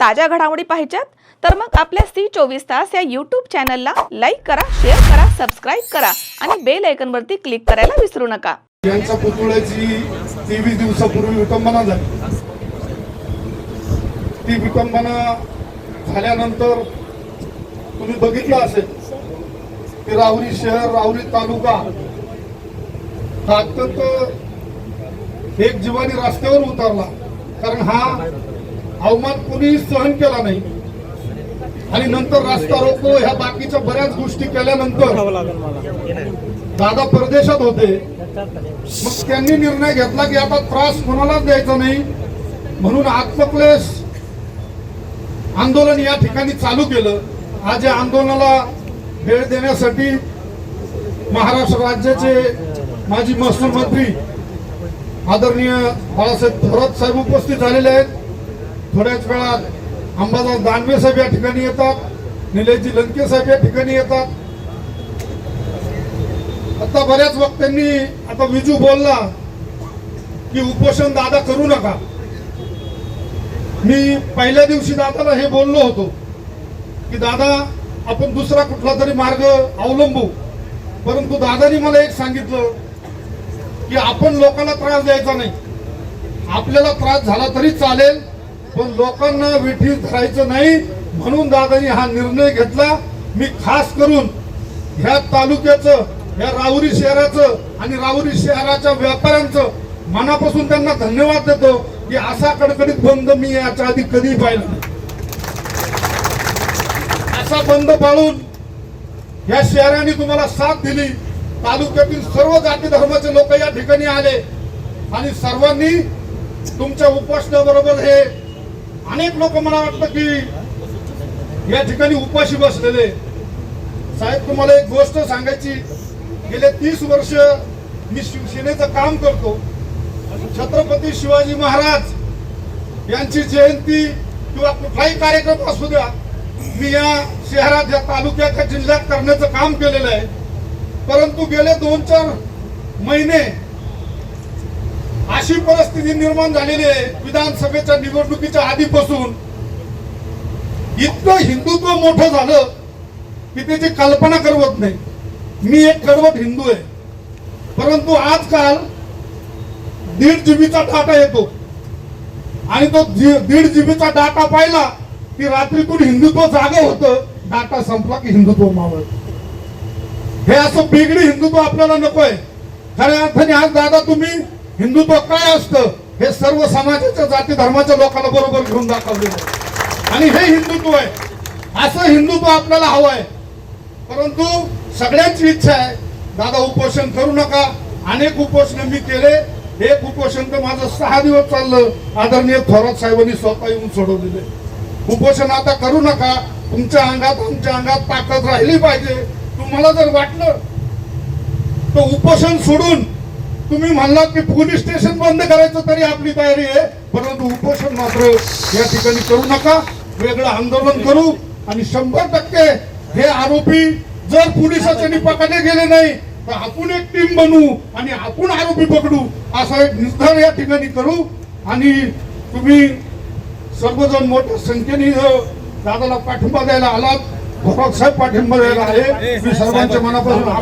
ताज्या घडामोडी पाहिजेत तर मग आपल्या सी चोवीस तास या यूट्यूब चॅनलला लाईक करा शेअर करा सबस्क्राईब करा आणि बेल आयकनवरती क्लिक करायला विसरू नका. यांच्या पुतळ्याची तेवीस दिवसापूर्वी विटंबना झाली. ती विटंबना झाल्यानंतर तुम्ही बघितलं असेल की राहुरी शहर राहुरी तालुका हा अत्यंत एक जीवानी रस्त्यावर उतरला. कारण हा अवमान कोणी सहन केला नाही. आणि नंतर रस्ता रोको ह्या बाकीच्या बऱ्याच गोष्टी केल्यानंतर दादा परदेशात होते. मग त्यांनी निर्णय घेतला की आता त्रास कोणालाच द्यायचा नाही. म्हणून आत्मक्लेश आंदोलन या ठिकाणी चालू केलं. आज या आंदोलनाला वेळ देण्यासाठी महाराष्ट्र राज्याचे माजी महसूल मंत्री आदरणीय बाळासाहेब थोरात साहेब उपस्थित झालेले आहेत. थोड्याच वेळात अंबादास दानवे साहेब या ठिकाणी येतात निलेशजी लंके साहेब या ठिकाणी येतात. आता बऱ्याच वक्त्यांनी आता विजू बोलला की उपोषण दादा करू नका. मी पहिल्या दिवशी दादाला हे बोललो होतो की दादा आपण दुसरा कुठला तरी मार्ग अवलंबू. परंतु दादानी मला एक सांगितलं की आपण लोकांना त्रास द्यायचा नाही. आपल्याला त्रास झाला तरी चालेल पण लोकांना विठीत धरायचं नाही म्हणून दादानी हा निर्णय घेतला. मी खास करून ह्या तालुक्याचं या राहुरी शहराचं आणि राहुरी शहराच्या व्यापाऱ्यांचं मनापासून त्यांना धन्यवाद देतो की असा कडकडीत बंद मी याच्या आधी कधी पाहिला नाही. असा बंद पाळून या शहराने तुम्हाला साथ दिली. तालुक्यातील सर्व जाती धर्माचे लोक या ठिकाणी आले. आणि सर्वांनी तुमच्या उपोषणाबरोबर हे अनेक लोक मला वाटतं की या ठिकाणी उपाशी बसलेले. साहेब तुम्हाला एक गोष्ट सांगायची. गेले तीस वर्ष मी शिवसेनेचं काम करतो. छत्रपती शिवाजी महाराज यांची जयंती किंवा कुठलाही कार्यक्रम असू द्या मी या शहरात या तालुक्यात या जिल्ह्यात करण्याचं काम केलेलं आहे. परंतु गेले दोन चार महिने अशी परिस्थिती निर्माण झालेली आहे विधानसभेच्या निवडणुकीच्या आधीपासून. इतकं हिंदुत्व मोठं झालं की त्याची कल्पना करवत नाही. मी एक कडवट हिंदू आहे. परंतु आजकाल दीड जीबीचा डाटा येतो. आणि तो दीड जीबीचा डाटा पाहिला की रात्रीतून हिंदुत्व जागे होतं डाटा संपला की हिंदुत्व मावळत हे असं बिगडी हिंदुत्व आपल्याला नकोय. खऱ्या अर्थाने आज दादा तुम्ही हिंदुत्व काय असतं हे सर्व समाजाच्या जाती धर्माच्या लोकांना बरोबर घेऊन दाखवलेलं आहे. आणि हे हिंदुत्व आहे. असं हिंदुत्व आपल्याला हवं आहे. परंतु सगळ्यांची इच्छा आहे दादा उपोषण करू नका. अनेक उपोषण मी केले. एक उपोषण तर माझं सहा दिवस चाललं. आदरणीय थोरात साहेबांनी स्वतः येऊन सोडवलेले उपोषण आता करू नका. तुमच्या अंगात आमच्या अंगात ताकद राहिली पाहिजे. तुम्हाला जर वाटलं तर उपोषण सोडून तुम्ही म्हणलात की पोलीस स्टेशन बंद करायचं तरी आपली तयारी आहे परंतु उपोषण मात्र या ठिकाणी करू नका. वेगळं आंदोलन करू आणि शंभर टक्के हे आरोपी जर पोलिसाच्या निपकाने गेले नाही तर आपण एक टीम बनवू आणि आपण आरोपी पकडू असा एक निर्धार या ठिकाणी करू. आणि तुम्ही सर्वजण मोठ्या संख्येने दादाला पाठिंबा द्यायला आलात. भरत साहेब पाठिंबा द्यायला आहे. मी सर्वांच्या मनापासून आभार